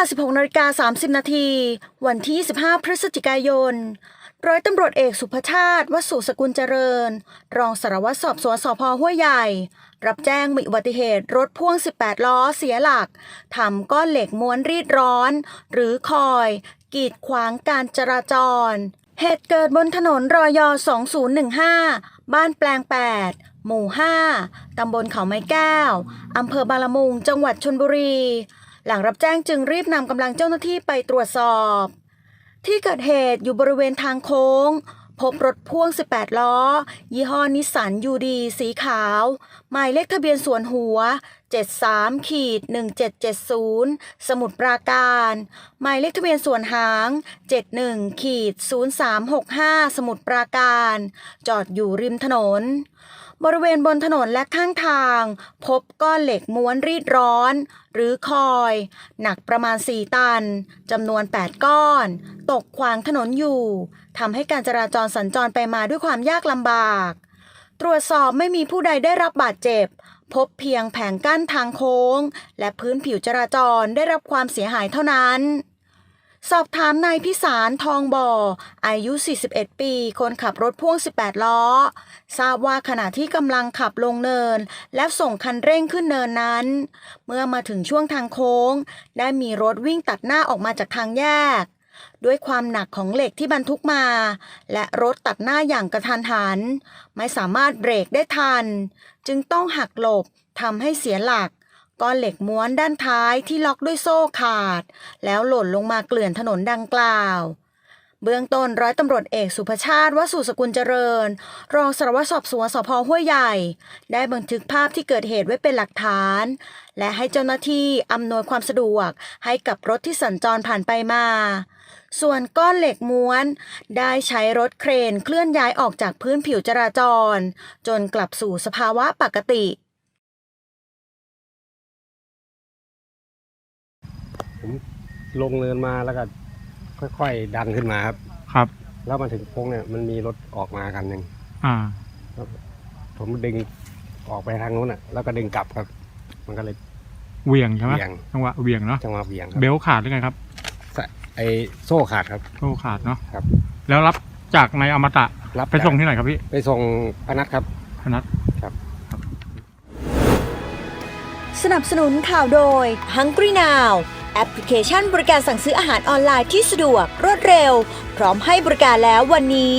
า 16นาฬิกา30 นาที วันที่25พฤศจิกายน ร้อยตำรวจเอกสุภชาติ วสุสกุลเจริญ รองสารวัตรสอบสวนสพห้วยใหญ่ รับแจ้งมีอุบัติเหตุรถพ่วง 18 ล้อเสียหลัก ทำก้อนเหล็กม้วนรีดร้อน หรือคอย กีดขวางการจราจร เหตุเกิดบนถนนรอย2015 บ้านแปลง 8หมู่ 5 ตำบลเขาไม้แก้ว อำเภอบางละมุง จังหวัดชนบุรี หลังรับแจ้งจึงรีบนำกำลังเจ้าหน้าที่ไปตรวจสอบ ที่เกิดเหตุอยู่บริเวณทางโค้ง พบรถพ่วง 18 ล้อ ยี่ห้อนิสสันยูดีสีขาว หมายเลขทะเบียนส่วนหัว 73ขีด1770 สมุทรปราการ หมายเลขทะเบียนส่วนหาง 71ขีด0365 สมุทรปราการ จอดอยู่ริมถนน บริเวณบนถนนและข้างทาง พบก้อนเหล็กม้วนรีดร้อน หรือคอย หนักประมาณ 4 ตันจำนวน 8 ก้อน ตกขวางถนนอยู่ทำให้การจราจรสัญจรไปมาด้วยความยากลำบาก ตรวจสอบไม่มีผู้ใดได้รับบาดเจ็บ พบเพียงแผงกั้นทางโค้ง และพื้นผิวจราจรได้รับความเสียหายเท่านั้น สอบถามนายพิสารทองบ่อ อายุ 41 ปี คนขับรถพ่วง 18 ล้อ ทราบว่าขณะที่กำลังขับลงเนิน และส่งคันเร่งขึ้นเนินนั้น เมื่อมาถึงช่วงทางโค้ง ได้มีรถวิ่งตัดหน้าออกมาจากทางแยก ด้วยความหนักของเหล็กที่บรรทุกมา และรถตัดหน้าอย่างกระทันหัน ไม่สามารถเบรกได้ทัน จึงต้องหักหลบทำให้เสียหลัก ก้อนเหล็กม้วนด้านท้ายที่ล็อกด้วยโซ่ขาด แล้วหล่นลงมาเกลื่อนถนนดังกล่าว เบื้องต้นร้อยตำรวจเอกสุภชาติวสุสกุลเจริญ รองสารวัตรสอบสวนสพห้วยใหญ่ ได้บันทึกภาพที่เกิดเหตุไว้เป็นหลักฐาน และให้เจ้าหน้าที่อำนวยความสะดวกให้กับรถที่สัญจรผ่านไปมาส่วนก้อนเหล็กม้วน ได้ใช้รถเครนเคลื่อนย้ายออกจากพื้นผิวจราจร จนกลับสู่สภาวะปกติ ผมลงเนินมาแล้วก็ค่อยๆดันขึ้นมาครับ ครับ แล้วมาถึงโค้งเนี่ยมันมีรถออกมาคันหนึ่งอ่า ผมดึงออกไปทางนู้นอะ แล้วก็ดึงกลับครับ มันก็เลยเหวี่ยงใช่ไหมเหวี่ยงจังหวะเหวี่ยงเนาะจังหวะเบี่ยงครับเบลต์ขาดหรือไงครับสะไอโซ่ขาดครับ โซ่ขาดเนาะครับ แล้วรับจากนายอมตะรับไปส่งที่ไหนครับพี่ไปส่งพนัทครับ พนัทสนับสนุนข่าวโดย Hungry Now แอปพลิเคชันบริการสั่งซื้ออาหารออนไลน์ที่สะดวกรวดเร็ว พร้อมให้บริการแล้ววันนี้